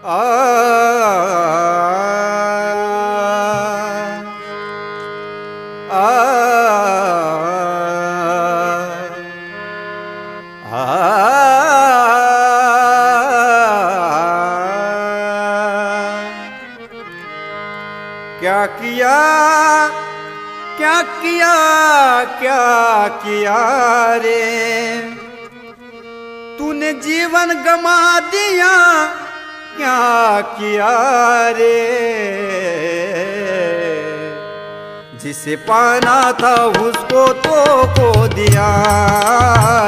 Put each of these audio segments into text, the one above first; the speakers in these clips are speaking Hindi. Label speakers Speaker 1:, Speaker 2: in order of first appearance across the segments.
Speaker 1: क्या किया? क्या किया? क्या किया रे? तूने जीवन गमा क्या किया रे? जिसे पाना था उसको तो को दिया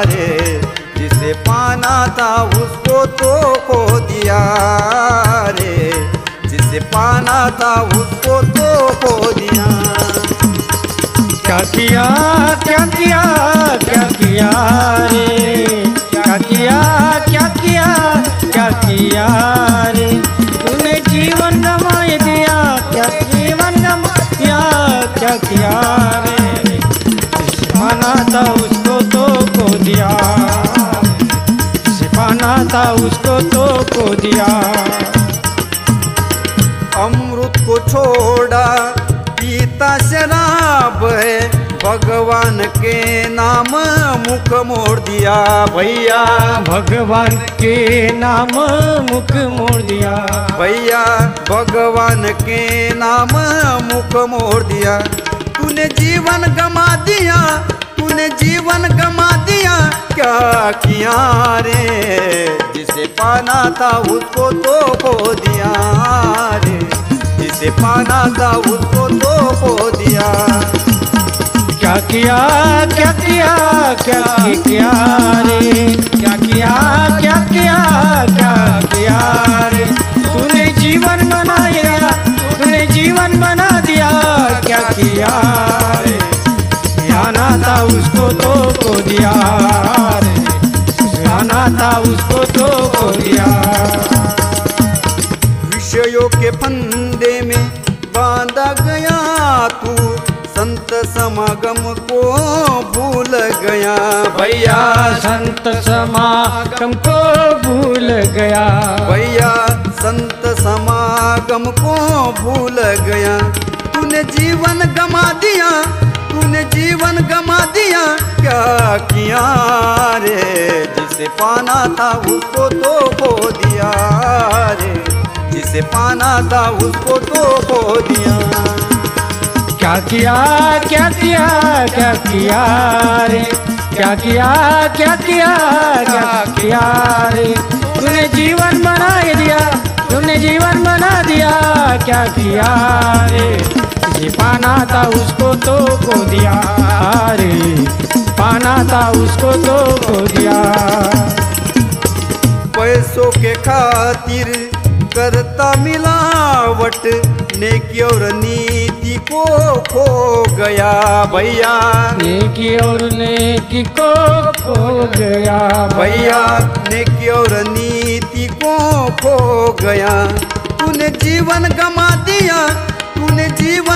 Speaker 1: रे। जिसे पाना था उसको तो को दिया रे। जिसे पाना था उसको तो को दिया।
Speaker 2: क्या किया क्या किया क्या किया रे? क्या किया क्या किया क्या किया था उसको तो को दिया। जिसे पाना था उसको तो को दिया।
Speaker 1: अमृत को छोड़ा पीता शराब है भगवान के नाम मुख मोड़ दिया। भैया
Speaker 2: भगवान के नाम मुख मोड़ दिया।
Speaker 1: भैया भगवान के नाम मुख मोड़ दिया। तूने जीवन गमा दिया तूने जीवन गमा दिया, क्या किया रे? जिसे पाना था उसको तो को दिया रे। जिसे पाना था उसको तो को दिया।
Speaker 2: क्या किया क्या किया क्या किया रे? क्या किया क्या किया क्या किया रे? तूने जीवन बनाया, तूने जीवन बना दिया, क्या किया को दिया था उसको तो को दिया
Speaker 1: विषयों के फंदे में बांधा गया तू संत समागम को भूल गया। भैया
Speaker 2: संत समागम को भूल गया।
Speaker 1: भैया संत समागम को भूल गया। तूने जीवन गमा दिया जीवन गमा दिया, क्या किया रे? जिसे पाना था उसको तो खो दिया रे। जिसे पाना था उसको तो खो दिया।
Speaker 2: क्या किया क्या किया क्या किया रे? क्या किया क्या किया क्या किया रे? तूने जीवन बना दिया, तूने जीवन बना दिया, क्या किया रे? पाना था उसको तो को दिया। रे पाना था उसको तो को दिया।
Speaker 1: पैसों के खातिर करता मिलावट नेकी और नीति को खो गया भैया।
Speaker 2: नेकी और नेकी को खो गया।
Speaker 1: भैया नेकी और नीति को खो गया। तूने जीवन गमा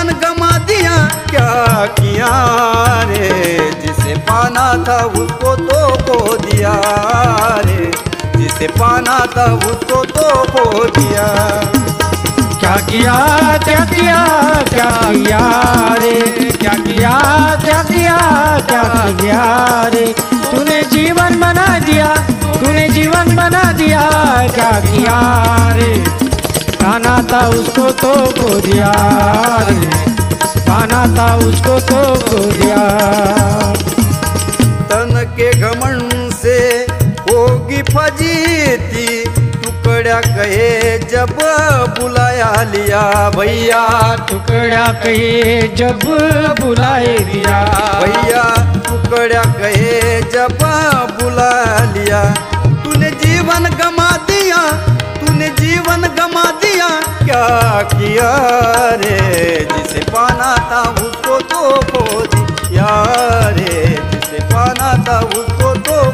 Speaker 1: जीवन गमा दिया। क्या किया रे? जिसे पाना था उसको तो खो दिया रे। जिसे पाना था उसको तो खो दिया।
Speaker 2: क्या किया क्या किया क्या किया रे? क्या किया क्या किया क्या किया रे? तूने जीवन बना दिया, तूने जीवन बना दिया। क्या किया रे? था उसको तो को दिया रे। खाना था उसको तो को दिया
Speaker 1: तन के घमंड से होगी फजीती। टुकड़ा कहे जब बुलाया लिया भैया।
Speaker 2: टुकड़ा कहे जब बुलाए लिया।
Speaker 1: भैया टुकड़ा कहे जब बुला लिया। तूने जीवन गमा दिया तूने जीवन गमा दिया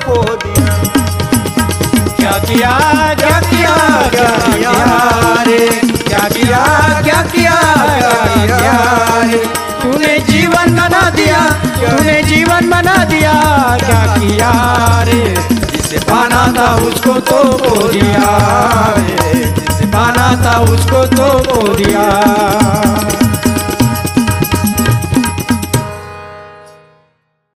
Speaker 1: तो दिया।
Speaker 2: क्या किया क्या किया क्या किया रे? क्या किया क्या किया तूने जीवन बना दिया, तूने जीवन बना दिया, क्या किया रे?
Speaker 1: जिसे
Speaker 2: पाना था उसको तो खो दिया
Speaker 1: जिसे
Speaker 2: था उसको तो खो दिया